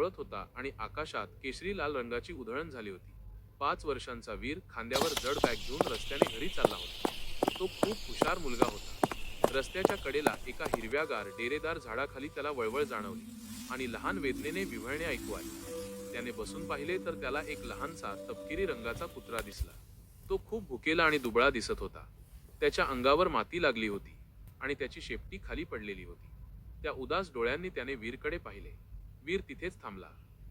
मावळत होता आणि आकाशात केशरी लाल रंगाची उधळण झाली होती. पाच वर्षांचा वीर खांद्यावर जड बॅग घेऊन रस्त्याने घरी चालला होता. तो खूप हुशार मुलगा होता. रस्त्याच्या कडेला एका हिरव्यागार डेरेदार झाडाखाली त्याला वळवळ जाणवली आणि लहान वेदनेने विव्हळणे ऐकू आले. त्याने बसून पाहिले तर त्याला एक लहानसा तपकिरी रंगाचा कुत्रा दिसला. तो खूप भुकेला आणि दुबळा दिसत होता. त्याच्या अंगावर माती लागली होती आणि त्याची शेपटी खाली पडलेली होती. त्या उदास डोळ्यांनी त्याने वीरकडे पाहिले. वीर तिथेच थांबला.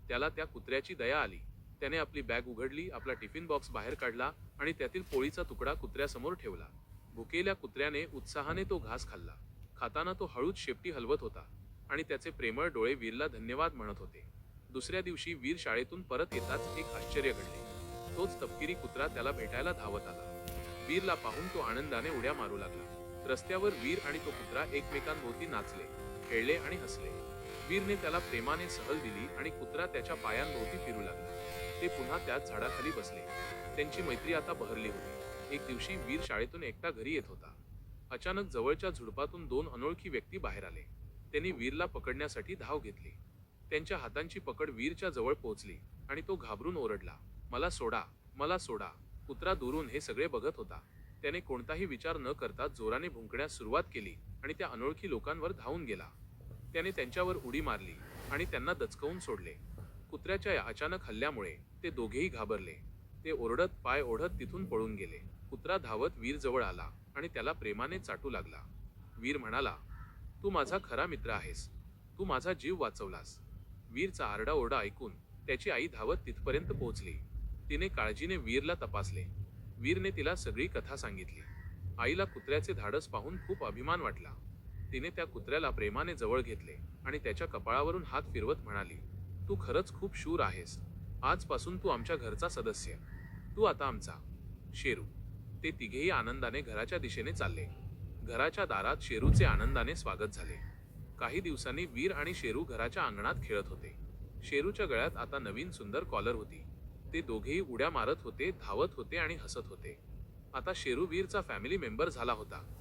त्याला त्या कुत्र्याची दया आली. त्याने आपली बॅग उघडली आपला टिफिन बॉक्स बाहेर काढला आणि त्यातील पोळीचा तुकडा कुत्र्यासमोर ठेवला. भुकेल्या कुत्र्याने उत्साहाने तो घास खाल्ला. खाताना तो हळूच शेपटी हलवत होता आणि त्याचे प्रेमळ डोळे वीरला धन्यवाद म्हणत होते. दुसऱ्या दिवशी वीर शाळेतून परत येताच एक आश्चर्य घडले. तोच तपकिरी कुत्रा त्याला भेटायला धावत आला. वीरला पाहून तो आनंदाने उड्या मारू लागला. रस्त्यावर वीर आणि तो कुत्रा एकमेकांभोवती नाचले खेळले आणि हसले. वीरने त्याला प्रेमाने सहल दिली आणि कुत्रा त्याच्या पायांभोवती फिरू लागला. ते पुन्हा त्याच झाडाखाली बसले. त्यांची मैत्री आता बहरली होती. एक दिवशी वीर शाळेतून एकटा घरी येत होता. अचानक जवळच्या झुडपातून दोन अनोळखी व्यक्ती बाहेर आले. त्यांनी वीरला पकडण्यासाठी धाव घेतली. त्यांच्या हातांची पकड वीरच्या जवळ पोहोचली आणि तो घाबरून ओरडला मला सोडा मला सोडा. कुत्रा दुरून हे सगळे बघत होता. त्याने कोणताही विचार न करता जोराने भुंकण्यास सुरुवात केली आणि त्या अनोळखी लोकांवर धावून गेला. त्याने त्यांच्यावर उडी मारली आणि त्यांना दचकवून सोडले. कुत्र्याच्या या अचानक हल्ल्यामुळे ते दोघेही घाबरले. ते ओरडत पाय ओढत तिथून पळून गेले. कुत्रा धावत वीर जवळ आला आणि त्याला प्रेमाने चाटू लागला. वीर म्हणाला तू माझा खरा मित्र आहेस. तू माझा जीव वाचवलास. वीरचा आरडाओरडा ऐकून त्याची आई धावत तिथपर्यंत पोहोचली. तिने काळजीने वीरला तपासले. वीरने तिला सगळी कथा सांगितली. आईला कुत्र्याचे धाडस पाहून खूप अभिमान वाटला. तिने त्या कुत्र्याला प्रेमाने जवळ घेतले आणि त्याच्या कपाळावरून हात फिरवत म्हणाली तू खरंच खूप शूर आहेस. आजपासून तू आमच्या घरचा सदस्य. तू आता आमचा. शेरू. ते तिघेही आनंदाने घराच्या दिशेने चालले. घराच्या दारात शेरूचे आनंदाने स्वागत झाले. काही दिवसांनी वीर आणि शेरू घराच्या अंगणात खेळत होते. शेरूच्या गळ्यात आता नवीन सुंदर कॉलर होती. ते दोघेही उड्या मारत होते धावत होते आणि हसत होते. आता शेरू वीरचा फॅमिली मेंबर झाला होता.